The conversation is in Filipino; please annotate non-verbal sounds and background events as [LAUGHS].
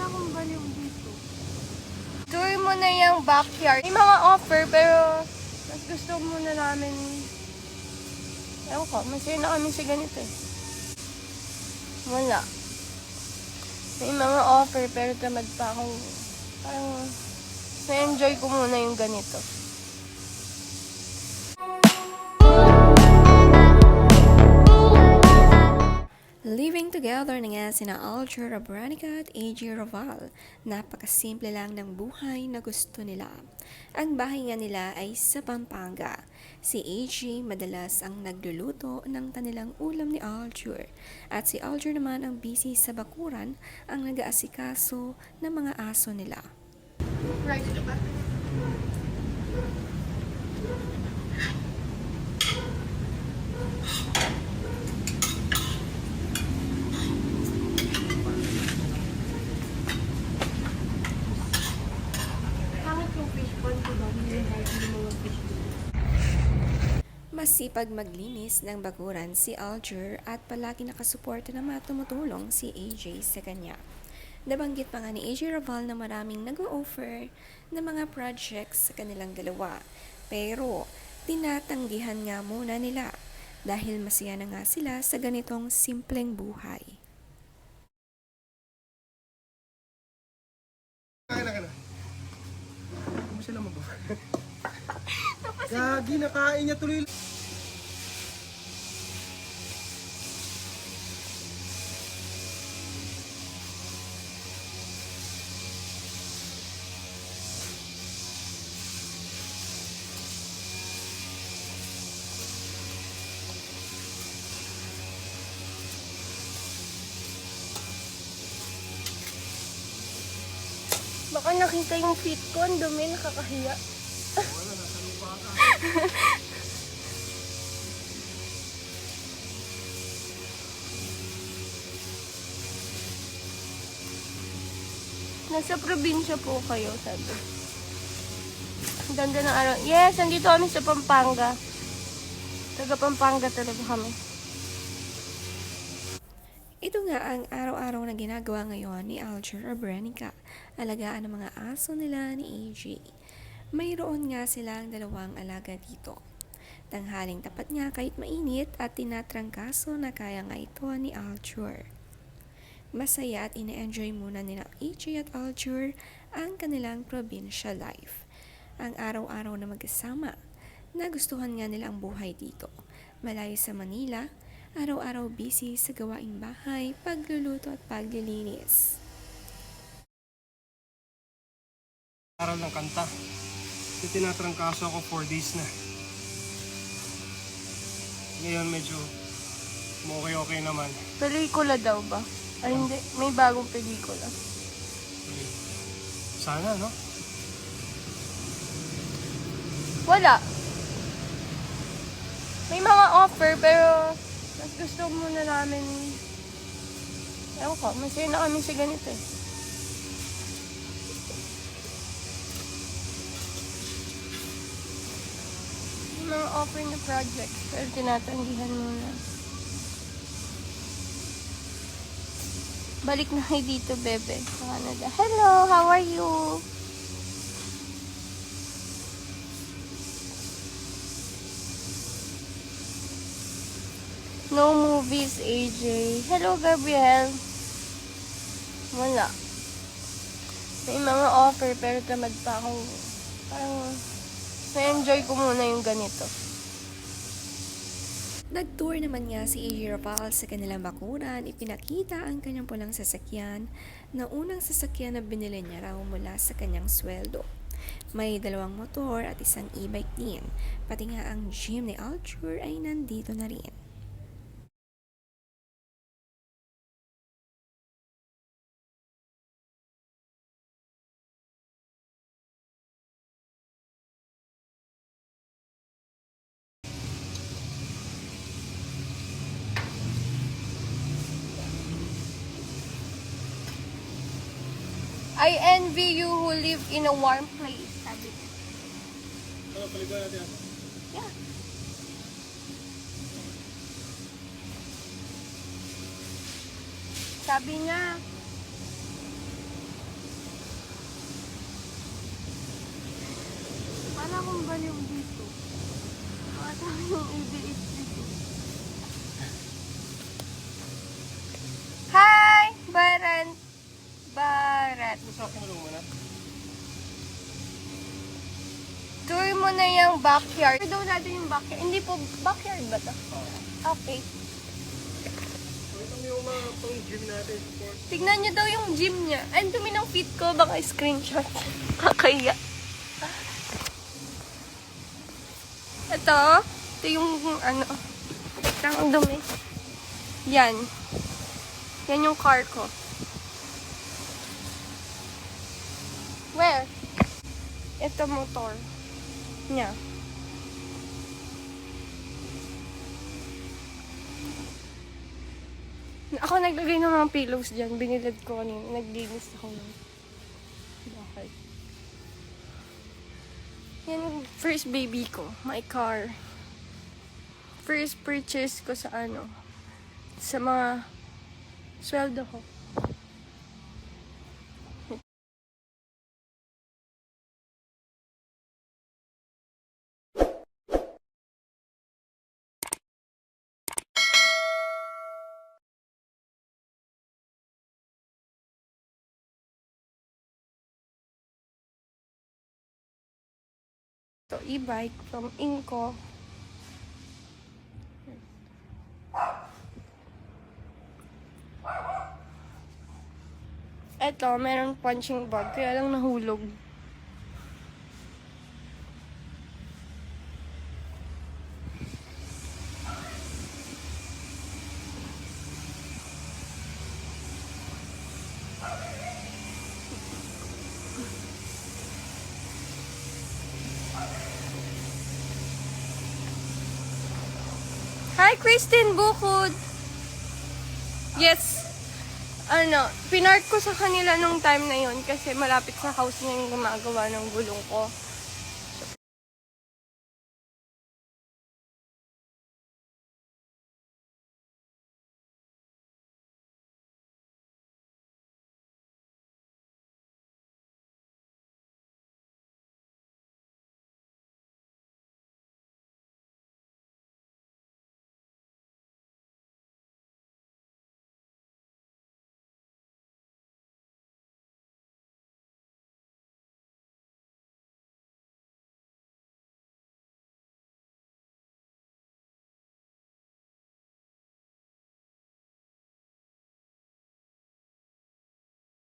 Wala akong baliw dito. Tour mo na yung backyard. May mga offer, pero mas gusto mo na namin... Ewan ko, masaya na kami sa ganito eh. Wala. May mga offer, pero tamad pa akong... Parang... Na-enjoy ko muna yung ganito. Living together na nga sina Alger Abranica at AJ Raval. Napakasimple lang ng buhay na gusto nila. Ang bahay nga nila ay sa Pampanga. Si AJ madalas ang nagluluto ng kanilang ulam ni Alger. At si Alger naman ang busy sa bakuran ang nag-aasikaso ng mga aso nila. Pangit Masipag maglinis ng bakuran si Alger at palagi nakasuporta na tumutulong si AJ sa kanya. Nabanggit pa nga ni AJ Raval na maraming nag-o-offer ng mga projects sa kanilang dalawa. Pero tinatanggihan nga muna nila dahil masaya na nga sila sa ganitong simpleng buhay. [LAUGHS] Gagi, nakain niya tuloy. Baka nakita yung feet ko, ang dumi, nakakahiya. [LAUGHS] Nasa probinsya po kayo, sabi. Ang ganda ng araw. Yes, nandito kami sa Pampanga. Taga Pampanga talaga kami. Ito nga ang araw-araw na ginagawa ngayon ni Alger Abrenica, alagaan ng mga aso nila ni AJ. Mayroon nga silang dalawang alaga dito. Tanghaling tapat nga kahit mainit at tinatrangkaso na kaya nga ito ni Alger. Masaya at ine-enjoy muna nila AJ at Alger ang kanilang provincial life. Ang araw-araw na magkasama, nagustuhan nga nila ang buhay dito. Malayo sa Manila, araw-araw busy sa gawaing bahay, pagluluto at paglilinis. Aral ng kanta. Kasi tinatrangkaso ako 4 days na. Ngayon medyo okay-okay naman. Pelikula daw ba? Ay hindi, may bagong pelikula. Sana, no? Wala. May mga offer pero mas gusto muna namin Ewan ko, masaya na kami sa ganito eh. Mga offer na project pero tinatanggihan muna. Balik na kayo dito, bebe, sa Canada. Hello, how are you? No movies, AJ. Hello, Gabriel. Wala. May mga offer pero tamad pa akong parang na-enjoy ko muna yung ganito. Nag-tour naman nga si AJ Raval sa kanilang bakuran, ipinakita ang kanyang pulang sasakyan na unang sasakyan na binili niya raw mula sa kanyang sweldo. May dalawang motor at isang e-bike din, pati nga ang gym ni Alture ay nandito na rin. I envy you who live in a warm place, sabi niya. Ano, natin ako? Yeah. Sabi niya, wala akong baliw dito. Wala akong ibiis Tour mo na yung backyard. Daw natin yung backyard. Hindi po, backyard ba to? Okay. Ito yung mga pang gym natin. Sport. Tignan niyo daw yung gym niya. Ay, dumi ng feet ko. Baka screenshot. [LAUGHS] Kakaya. Ito. Ito yung ano. Ang dumi. Yan. Yan yung car ko. Where? Ito motor. Niya. Ako naglagay ng mga pillows dyan. Binilad ko kanina. Naglinis ako ng bahay. Yan first baby ko. My car. First purchase ko sa ano. Sa mga sweldo ko. E-bike from Inco. Eto, meron punching bag, kaya lang nahulog. Christine Bukod! Yes. Ano, pinark ko sa kanila nung time na yon kasi malapit sa house niya yung gumagawa ng gulong ko.